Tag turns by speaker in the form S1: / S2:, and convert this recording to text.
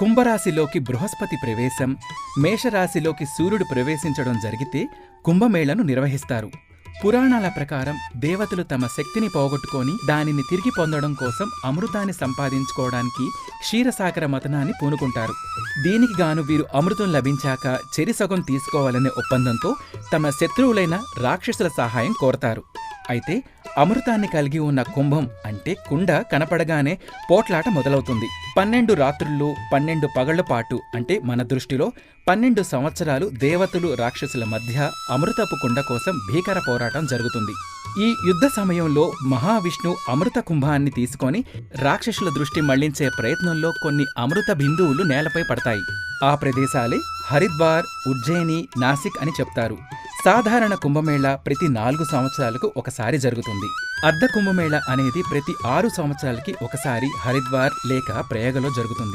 S1: కుంభరాశిలోకి బృహస్పతి ప్రవేశం మేషరాశిలోకి సూర్యుడు ప్రవేశించడం జరిగితే కుంభమేళను నిర్వహిస్తారు. పురాణాల ప్రకారం దేవతలు తమ శక్తిని పోగొట్టుకొని దానిని తిరిగి పొందడం కోసం అమృతాన్ని సంపాదించుకోవడానికి క్షీరసాగర మతనాన్ని పూనుకుంటారు. దీనికి గాను వీరు అమృతం లభించాక చెరి సగం తీసుకోవాలనే ఒప్పందంతో తమ శత్రువులైన రాక్షసుల సహాయం కోరతారు. అయితే అమృతాన్ని కలిగి ఉన్న కుంభం అంటే కుండ కనపడగానే పోట్లాట మొదలవుతుంది. పన్నెండు రాత్రులు పన్నెండు పగళ్ళ పాటు అంటే మన దృష్టిలో పన్నెండు సంవత్సరాలు దేవతలు రాక్షసుల మధ్య అమృతపు కుండ కోసం భీకర పోరాటం జరుగుతుంది. ఈ యుద్ధ సమయంలో మహావిష్ణు అమృత కుంభాన్ని తీసుకొని రాక్షసుల దృష్టి మళ్ళించే ప్రయత్నంలో కొన్ని అమృత బిందువులు నేలపై పడతాయి. ఆ ప్రదేశాలే హరిద్వార్ ఉజ్జయిని నాసిక్ అని చెప్తారు. సాధారణ కుంభమేళ ప్రతి నాలుగు సంవత్సరాలకు ఒకసారి జరుగుతుంది. అర్ధ కుంభమేళ అనేది ప్రతి ఆరు సంవత్సరాలకి ఒకసారి హరిద్వార్ లేక ప్రయాగలో జరుగుతుంది.